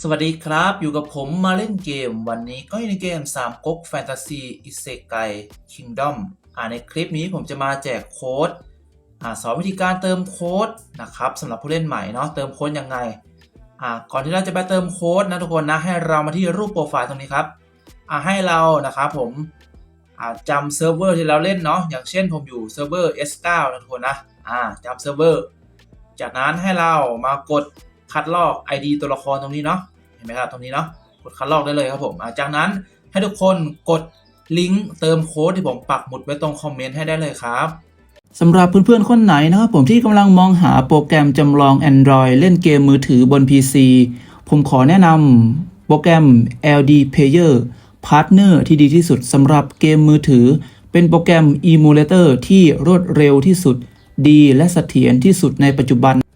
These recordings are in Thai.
สวัสดีครับ อยู่กับผมมาเล่นเกม วันนี้ก็อยู่ในเกม3ก๊กแฟนตาซีอิเซไกคิงดอมอ่าในคลิปนี้ผมจะมาแจกโค้ดอ่าสอนวิธีการเติมโค้ดนะครับสำหรับผู้เล่นใหม่เนาะเติมโค้ดยังไงอ่าก่อนที่เราจะไปเติมโค้ดนะทุกคนนะให้เรามาที่รูปโปรไฟล์ตรงนี้ครับอ่าให้เรานะครับผมอ่าจำเซิร์ฟเวอร์ที่เราเล่นเนาะอย่างเช่นผมอยู่เซิร์ฟเวอร์ S9 นะทุกคนนะอ่าจำเซิร์ฟเวอร์จากนั้นให้เรามากด คัดลอก ID ตัวละครตรงนี้เนาะเห็นไหมครับตรงนี้เนาะกดคัดลอกได้เลยครับผมจากนั้นให้ทุกคนกดลิงก์เติมโค้ดที่ผมปักหมุดไว้ตรงคอมเมนต์ให้ได้เลยครับสำหรับเพื่อนๆ คนไหนนะครับผมที่กำลังมองหาโปรแกรมจำลอง Android เล่นเกมมือถือบน PC ผมขอแนะนำโปรแกรม LD Player Partner ที่ดีที่สุดสำหรับเกมมือถือ เป็นโปรแกรม Emulator ที่รวดเร็วที่สุด ดีและเสถียรที่สุดในปัจจุบัน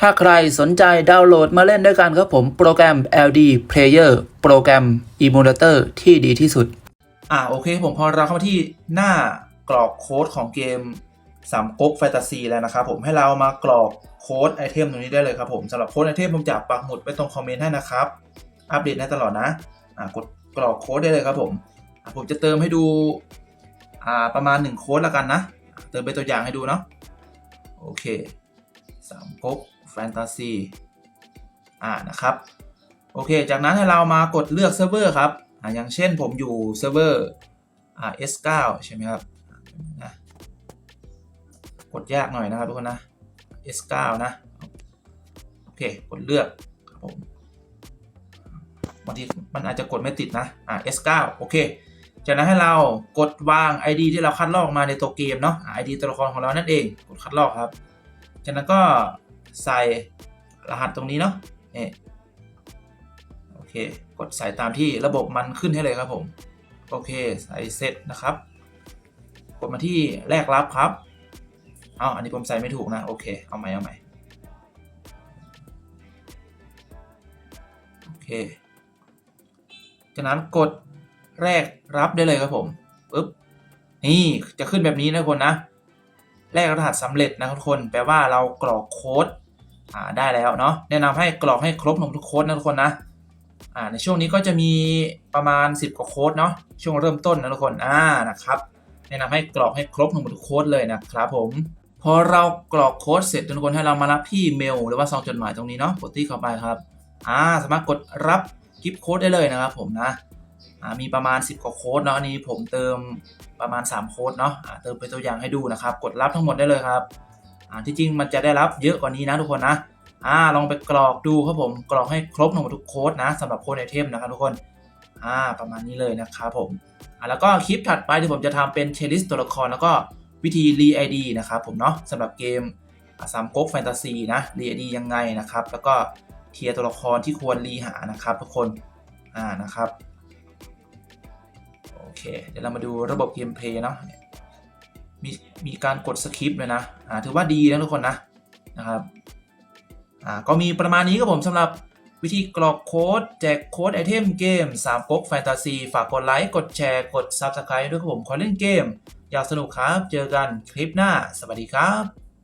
ถ้าใครสนใจดาวน์โหลดมาเล่นด้วยกันครับผมโปรแกรม LD Player โปรแกรม Emulator ที่ดีที่สุด อ่าโอเคผมพอเราเข้ามาที่หน้ากรอกโค้ดของเกมสามก๊กแฟนตาซีแล้วนะครับผมให้เรามากรอกโค้ดไอเทมตรงนี้ได้เลยครับผมสำหรับโค้ดไอเทมผมจะปักหมุดไว้ตรงคอมเมนต์ให้นะครับ อัปเดตได้ตลอดนะอ่ากดกรอกโค้ดได้เลยครับผมอ่าผมจะเติมให้ดูอ่าประมาณ 1 โค้ดล้วกันนะ เติมเป็นตัวอย่างให้ดูเนาะโอเคสามก๊ก แฟนตาซีอ่านะครับ โอเค จากนั้นให้เรามากดเลือกเซิร์ฟเวอร์ครับอ่าอย่างเช่นผมอยู่เซิร์ฟเวอร์อ่า S9 ใช่ไหมครับอะกดยากหน่อยนะครับทุกคนนะ S9 นะ โอเค กดเลือกครับผมบางทีมันอาจจะกดไม่ติดนะอ่า S9 โอเค จากนั้นให้เรากดวาง ID ที่เราคัดลอกมาในตัวเกมเนาะอ่า ID ตัวละครของเรานั่นเอง กดคัดลอกครับ จากนั้นก็ ใส่รหัสตรงนี้เนาะนี่โอเค กดใส่ตามที่ระบบมันขึ้นให้เลยครับผม โอเค ใส่เสร็จนะครับ กดมาที่แรกรับครับอ้าอันนี้ผมใส่ไม่ถูกนะ โอเค เอาใหม่เอาใหม่โอเค จากนั้นกดแรกรับได้เลยครับผมปึ๊บ นี่จะขึ้นแบบนี้นะทุกคนนะแรกรหัสสำเร็จนะทุกคน แปลว่าเรากรอกโค้ด อ่าได้แล้วเนาะแนะนำให้กรอกให้ครบหมดทุกโค้ดนะทุกคนนะอ่าในช่วงนี้ก็จะมีประมาณ 10 กว่าโค้ดเนาะช่วงเริ่มต้นนะทุกคนอ่านะครับแนะนำให้กรอกให้ครบทั้งหมดทุกโค้ดเลยนะครับผมพอเรากรอกโค้ดเสร็จทุกคนให้เรามารับที่เมลหรือว่าซองจดหมายตรงนี้เนาะกดที่เข้าไปครับอ่าสามารถกดรับกิฟต์โค้ดได้เลยนะครับผมนะมีประมาณ 10 กว่าโค้ดเนาะอันนี้ผมเติมประมาณ 3 โค้ดเนาะอ่าเติมเป็นตัวอย่างให้ดูนะครับ กดรับทั้งหมดได้เลยครับ อ่าที่จริงมันจะได้รับเยอะกว่านี้นะทุกคนนะอ่าลองไปกรอกดูครับผมกรอกให้ครบทั้งหมดทุกโค้ดนะสำหรับโค้ดไอเทมนะครับทุกคนอ่าประมาณนี้เลยนะครับผมอ่าแล้วก็คลิปถัดไปที่ผมจะทำเป็นเชลิสตัวละครแล้วก็วิธีรีไอดีนะครับผมเนาะสำหรับเกมสามก๊กแฟนตาซีนะรีไอดียังไงนะครับ แล้วก็เทียร์ตัวละครที่ควรรีหานะครับ ทุกคนอ่านะครับโอเคเดี๋ยวเรามาดูระบบเกมเพลย์เนาะ มีมีการกดสคริปต์เลยนะอ่าถือว่าดีนะทุกคนนะนะครับอ่าก็มีประมาณนี้ครับผมสำหรับวิธีกรอกโค้ดแจกโค้ดไอเทมเกม3ก๊กแฟนตาซีฝากกดไลค์ กดแชร์ กด Subscribe ด้วยครับผมขอเล่นเกม อยากสนุกครับ เจอกันคลิปหน้า สวัสดีครับ